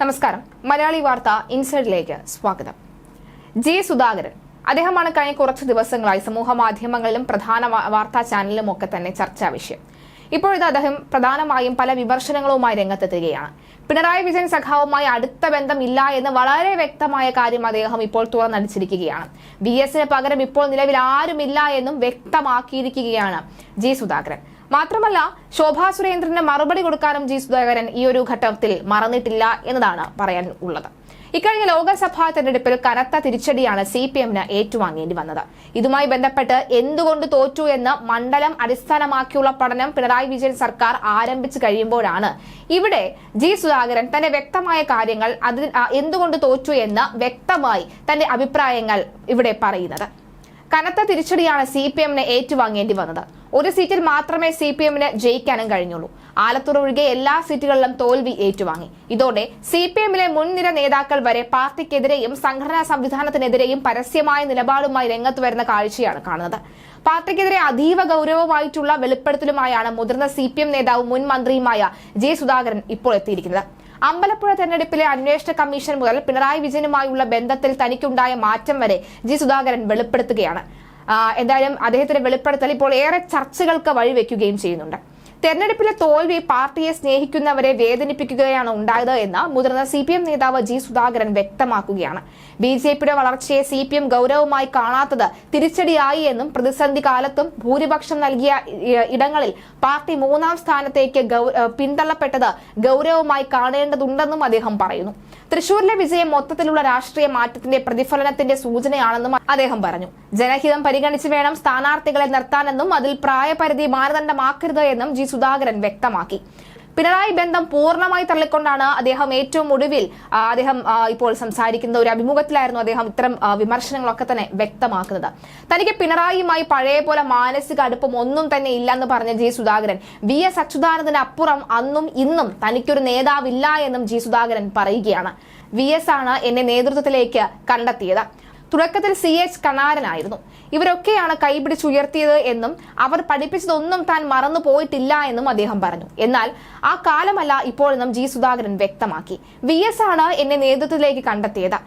നമസ്കാരം. മലയാളി വാർത്ത ഇൻസൈഡിലേക്ക് സ്വാഗതം. ജെ സുധാകരൻ. അദ്ദേഹമാണ് കഴിഞ്ഞ കുറച്ച് ദിവസങ്ങളായി സമൂഹ മാധ്യമങ്ങളിലും പ്രധാന വാർത്താ ചാനലിലും ഒക്കെ തന്നെ ചർച്ചാ വിഷയം. ഇപ്പോഴത് അദ്ദേഹം പ്രധാനമായും പല വിമർശനങ്ങളുമായി രംഗത്തെത്തുകയാണ്. പിണറായി വിജയൻ സഖാവുമായി അടുത്ത ബന്ധമില്ല എന്ന് വളരെ വ്യക്തമായ കാര്യം അദ്ദേഹം ഇപ്പോൾ തുറന്നടിച്ചിരിക്കുകയാണ്. വി എസിന് പകരം ഇപ്പോൾ നിലവിൽ ആരുമില്ല എന്നും വ്യക്തമാക്കിയിരിക്കുകയാണ് ജി സുധാകരൻ. മാത്രമല്ല ശോഭാ സുരേന്ദ്രന് മറുപടി കൊടുക്കാനും ജി സുധാകരൻ ഈ ഒരു ഘട്ടത്തിൽ മറന്നിട്ടില്ല എന്നതാണ് പറയാൻ ഉള്ളത്. ഇക്കഴിഞ്ഞ ലോക്സഭാ തെരഞ്ഞെടുപ്പിൽ കനത്ത തിരിച്ചടിയാണ് സി പി എമ്മിന് ഏറ്റുവാങ്ങേണ്ടി വന്നത്. ഇതുമായി ബന്ധപ്പെട്ട് എന്തുകൊണ്ട് തോറ്റു എന്ന് മണ്ഡലം അടിസ്ഥാനമാക്കിയുള്ള പഠനം പിണറായി വിജയൻ സർക്കാർ ആരംഭിച്ചു കഴിയുമ്പോഴാണ്. ഇവിടെ ജി സുധാകരൻ തന്റെ വ്യക്തമായ കാര്യങ്ങൾ അതിൽ എന്തുകൊണ്ട് തോറ്റു എന്ന് വ്യക്തമായി തന്റെ അഭിപ്രായങ്ങൾ ഇവിടെ പറയുന്നത്. കനത്ത തിരിച്ചടിയാണ് സി പി എമ്മിന് ഏറ്റുവാങ്ങേണ്ടി വന്നത്. ഒരു സീറ്റിൽ മാത്രമേ സി പി എമ്മിന് ജയിക്കാനും കഴിഞ്ഞുള്ളൂ. ആലത്തൂർ ഒഴികെ എല്ലാ സീറ്റുകളിലും തോൽവി ഏറ്റുവാങ്ങി. ഇതോടെ സി പി എമ്മിലെ മുൻനിര നേതാക്കൾ വരെ പാർട്ടിക്കെതിരെയും സംഘടനാ സംവിധാനത്തിനെതിരെയും പരസ്യമായ നിലപാടുമായി രംഗത്ത് വരുന്ന കാഴ്ചയാണ് കാണുന്നത്. പാർട്ടിക്കെതിരെ അതീവ ഗൗരവമായിട്ടുള്ള വെളിപ്പെടുത്തലുമായാണ് മുതിർന്ന സി പി എം നേതാവും മുൻ മന്ത്രിയുമായ ജെ സുധാകരൻ ഇപ്പോൾ എത്തിയിരിക്കുന്നത്. അമ്പലപ്പുഴ തെരഞ്ഞെടുപ്പിലെ അന്വേഷണ കമ്മീഷൻ മുതൽ പിണറായി വിജയനുമായുള്ള ബന്ധത്തിൽ തനിക്കുണ്ടായ മാറ്റം വരെ ജി സുധാകരൻ വെളിപ്പെടുത്തുകയാണ്. എന്തായാലും അദ്ദേഹത്തിന്റെ വെളിപ്പെടുത്തൽ ഇപ്പോൾ ഏറെ ചർച്ചകൾക്ക് വഴിവെക്കുകയും ചെയ്യുന്നുണ്ട്. തെരഞ്ഞെടുപ്പിലെ തോൽവി പാർട്ടിയെ സ്നേഹിക്കുന്നവരെ വേദനിപ്പിക്കുകയാണ് ഉണ്ടായത് എന്ന് മുതിർന്ന സി പി എം നേതാവ് ജി സുധാകരൻ വ്യക്തമാക്കുകയാണ്. ബി ജെ പിയുടെ വളർച്ചയെ സി പി എം ഗൗരവമായി കാണാത്തത് തിരിച്ചടിയായി എന്നും പ്രതിസന്ധി കാലത്തും ഭൂരിപക്ഷം നൽകിയ ഇടങ്ങളിൽ പാർട്ടി മൂന്നാം സ്ഥാനത്തേക്ക് പിന്തള്ളപ്പെട്ടത് ഗൗരവമായി കാണേണ്ടതുണ്ടെന്നും അദ്ദേഹം പറയുന്നു. തൃശൂരിലെ വിജയം മൊത്തത്തിലുള്ള രാഷ്ട്രീയ മാറ്റത്തിന്റെ പ്രതിഫലനത്തിന്റെ സൂചനയാണെന്നും അദ്ദേഹം പറഞ്ഞു. ജനഹിതം പരിഗണിച്ച് വേണം സ്ഥാനാർത്ഥികളെ നിർത്താനെന്നും അതിൽ പ്രായപരിധി മാനദണ്ഡമാക്കരുത് എന്നും ജി സുധാകരൻ വ്യക്തമാക്കി. പിണറായി ബന്ധം പൂർണമായി തള്ളിക്കൊണ്ടാണ് അദ്ദേഹം ഏറ്റവും ഒടുവിൽ അദ്ദേഹം ഇപ്പോൾ സംസാരിക്കുന്ന ഒരു അഭിമുഖത്തിലായിരുന്നു അദ്ദേഹം ഇത്തരം വിമർശനങ്ങളൊക്കെ തന്നെ വ്യക്തമാക്കുന്നത്. തനിക്ക് പിണറായിയുമായി പഴയ പോലെ മാനസിക അടുപ്പം ഒന്നും തന്നെ ഇല്ലെന്ന് പറഞ്ഞ ജി സുധാകരൻ വി എസ് അച്യുതാനന്ദന് അപ്പുറം അന്നും ഇന്നും തനിക്കൊരു നേതാവില്ല എന്നും ജി സുധാകരൻ പറയുകയാണ്. വി എസ് ആണ് എന്നെ നേതൃത്വത്തിലേക്ക് കണ്ടെത്തിയത്. തുടക്കത്തിൽ സി എച്ച് കണാരനായിരുന്നു ഇവരൊക്കെയാണ് കൈപിടിച്ചുയർത്തിയത് എന്നും അവർ പഠിപ്പിച്ചതൊന്നും താൻ മറന്നു പോയിട്ടില്ല എന്നും അദ്ദേഹം പറഞ്ഞു. എന്നാൽ ആ കാലമല്ല ഇപ്പോഴെന്നും ജി സുധാകരൻ വ്യക്തമാക്കി. വി എസ് ആണ് എന്നെ നേതൃത്വത്തിലേക്ക് കണ്ടെത്തിയത്.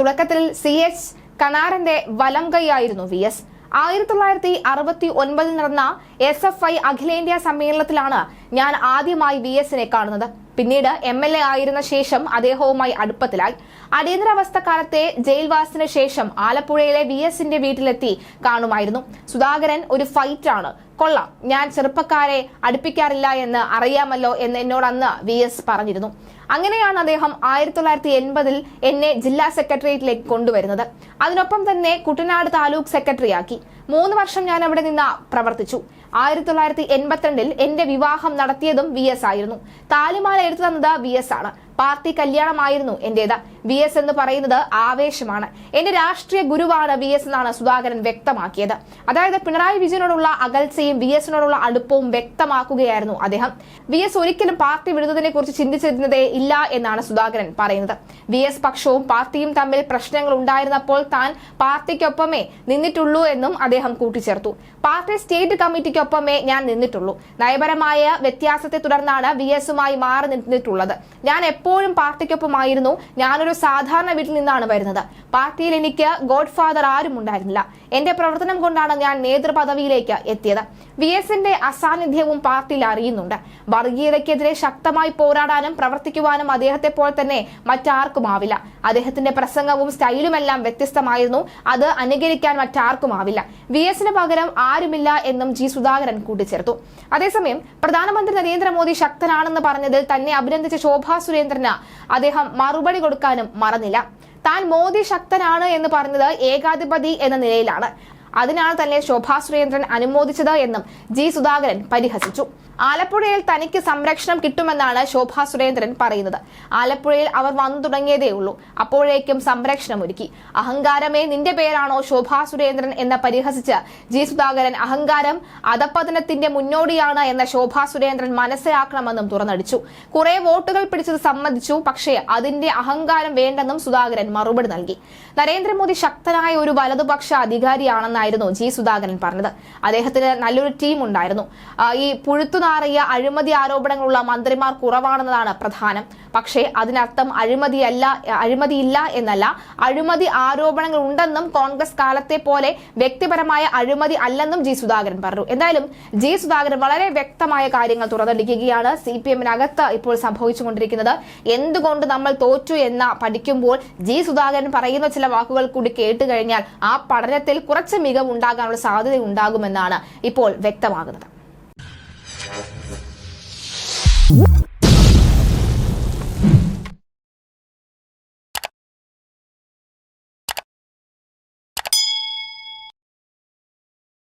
തുടക്കത്തിൽ സി എച്ച് കണാരന്റെ വലം കൈയായിരുന്നു വി എസ്. ആയിരത്തി തൊള്ളായിരത്തി അറുപത്തി ഒൻപതിൽ നടന്ന എസ് എഫ് ഐ അഖിലേന്ത്യാ സമ്മേളനത്തിലാണ് ഞാൻ ആദ്യമായി വി എസിനെ കാണുന്നത്. പിന്നീട് എം എൽ എ ആയിരുന്ന ശേഷം അദ്ദേഹവുമായി അടുപ്പത്തിലായി. അടിയന്തരാവസ്ഥ കാലത്തെ ജയിൽവാസത്തിന് ശേഷം ആലപ്പുഴയിലെ വി എസിന്റെ വീട്ടിലെത്തി കാണുമായിരുന്നു. സുധാകരൻ ഒരു ഫൈറ്റ് ആണ് കൊള്ളാം ഞാൻ ചെറുപ്പക്കാരെ അടുപ്പിക്കാറില്ല എന്ന് അറിയാമല്ലോ എന്ന് എന്നോട് അന്ന് വി എസ് പറഞ്ഞിരുന്നു. അങ്ങനെയാണ് അദ്ദേഹം ആയിരത്തി തൊള്ളായിരത്തി എൺപതിൽ എന്നെ ജില്ലാ സെക്രട്ടേറിയറ്റിലേക്ക് കൊണ്ടുവരുന്നത്. അതിനൊപ്പം തന്നെ കുട്ടനാട് താലൂക്ക് സെക്രട്ടറിയാക്കി. മൂന്ന് വർഷം ഞാൻ അവിടെ നിന്ന് പ്രവർത്തിച്ചു. ആയിരത്തി തൊള്ളായിരത്തി എൺപത്തിരണ്ടിൽ എന്റെ വിവാഹം നടത്തിയതും വി എസ് ആയിരുന്നു. താലിമാല എടുത്തു തന്നത് വി എസ് ആണ്. പാർട്ടി കല്യാണമായിരുന്നു എന്റേത്. വി എസ് എന്ന് പറയുന്നത് ആവേശമാണ്. എന്റെ രാഷ്ട്രീയ ഗുരുവാണ് വി എസ് എന്നാണ് സുധാകരൻ വ്യക്തമാക്കിയത്. അതായത് പിണറായി വിജയനോടുള്ള അകൽച്ചയും വി എസിനോടുള്ള അടുപ്പവും വ്യക്തമാക്കുകയായിരുന്നു അദ്ദേഹം. വി എസ് ഒരിക്കലും പാർട്ടി വിടുന്നതിനെ കുറിച്ച് ചിന്തിച്ചിരുന്നതേ ഇല്ല എന്നാണ് സുധാകരൻ പറയുന്നത്. വി എസ് പക്ഷവും പാർട്ടിയും തമ്മിൽ പ്രശ്നങ്ങൾ ഉണ്ടായിരുന്നപ്പോൾ താൻ പാർട്ടിക്കൊപ്പമേ നിന്നിട്ടുള്ളൂ എന്നും അദ്ദേഹം കൂട്ടിച്ചേർത്തു. പാർട്ടി സ്റ്റേറ്റ് കമ്മിറ്റിക്കൊപ്പമേ ഞാൻ നിന്നിട്ടുള്ളൂ. നയപരമായ വ്യത്യാസത്തെ തുടർന്നാണ് വി എസുമായി മാറി നിന്നിട്ടുള്ളത്. ഞാൻ എപ്പോഴും പാർട്ടിക്കൊപ്പമായിരുന്നു. ഞാനൊരു സാധാരണ വീട്ടിൽ നിന്നാണ് വരുന്നത്. പാർട്ടിയിൽ എനിക്ക് ഗോഡ് ഫാദർ ആരും ഉണ്ടായിരുന്നില്ല. എന്റെ പ്രവർത്തനം കൊണ്ടാണ് ഞാൻ നേതൃപദവിയിലേക്ക് എത്തിയത്. വി എസിന്റെ അസാന്നിധ്യവും പാർട്ടിയിൽ അറിയുന്നുണ്ട്. വർഗീയതയ്ക്കെതിരെ ശക്തമായി പോരാടാനും പ്രവർത്തിക്കുവാനും അദ്ദേഹത്തെ പോലെ തന്നെ മറ്റാർക്കും ആവില്ല. അദ്ദേഹത്തിന്റെ പ്രസംഗവും സ്റ്റൈലുമെല്ലാം വ്യത്യസ്തമായിരുന്നു. അത് അനുകരിക്കാൻ മറ്റാർക്കുമാവില്ല വി എസിന് പകരം ആരുമില്ല എന്നും ജി സുധാകരൻ കൂട്ടിച്ചേർത്തു. അതേസമയം പ്രധാനമന്ത്രി നരേന്ദ്രമോദി ശക്തനാണെന്ന് പറഞ്ഞതിൽ തന്നെ അഭിനന്ദിച്ച ശോഭാ സുരേന്ദ്രന് അദ്ദേഹം മറുപടി കൊടുക്കാനും മറന്നില്ല. താൻ മോദി ശക്തനാണ് എന്ന് പറഞ്ഞത് ഏകാധിപതി എന്ന നിലയിലാണ്. അതിനാണ് തന്നെ ശോഭാ സുരേന്ദ്രൻ അനുമോദിച്ചത് എന്നും ജി സുധാകരൻ പരിഹസിച്ചു. ആലപ്പുഴയിൽ തനിക്ക് സംരക്ഷണം കിട്ടുമെന്നാണ് ശോഭാ സുരേന്ദ്രൻ പറയുന്നത്. ആലപ്പുഴയിൽ അവർ വന്നു തുടങ്ങിയതേ ഉള്ളൂ. അപ്പോഴേക്കും സംരക്ഷണം ഒരുക്കി. അഹങ്കാരമേ നിന്റെ പേരാണോ ശോഭാ സുരേന്ദ്രൻ എന്ന് പരിഹസിച്ച് ജി സുധാകരൻ അഹങ്കാരം അധപ്പതനത്തിന്റെ മുന്നോടിയാണ് എന്ന ശോഭാ സുരേന്ദ്രൻ മനസ്സിലാക്കണമെന്നും തുറന്നടിച്ചു. കുറെ വോട്ടുകൾ പിടിച്ചത് സമ്മതിച്ചു. പക്ഷേ അതിന്റെ അഹങ്കാരം വേണ്ടെന്നും സുധാകരൻ മറുപടി നൽകി. നരേന്ദ്രമോദി ശക്തനായ ഒരു വലതുപക്ഷ അധികാരിയാണെന്നായിരുന്നു ജി സുധാകരൻ പറഞ്ഞത്. അദ്ദേഹത്തിന് നല്ലൊരു ടീം ഉണ്ടായിരുന്നു. ഈ പുഴുത്തു നാറിയ അഴിമതി ആരോപണങ്ങളുള്ള മന്ത്രിമാർ കുറവാണെന്നതാണ് പ്രധാനം. പക്ഷേ അതിനർത്ഥം അഴിമതിയല്ല അഴിമതിയില്ല എന്നല്ല. അഴിമതി ആരോപണങ്ങൾ ഉണ്ടെന്നും കോൺഗ്രസ് കാലത്തെ പോലെ വ്യക്തിപരമായ അഴിമതി അല്ലെന്നും ജി സുധാകരൻ പറഞ്ഞു. എന്തായാലും ജി സുധാകരൻ വളരെ വ്യക്തമായ കാര്യങ്ങൾ തുറന്നടിക്കുകയാണ്. സി പി എമ്മിനകത്ത് ഇപ്പോൾ സംഭവിച്ചുകൊണ്ടിരിക്കുന്നത് എന്തുകൊണ്ട് നമ്മൾ തോറ്റു എന്ന പഠിക്കുമ്പോൾ ജി സുധാകരൻ പറയുന്ന ചില വാക്കുകൾ കൂടി കേട്ടുകഴിഞ്ഞാൽ ആ പഠനത്തിൽ കുറച്ച് മികവുണ്ടാകാനുള്ള സാധ്യതയുണ്ടാകുമെന്നാണ് ഇപ്പോൾ വ്യക്തമാകുന്നത്.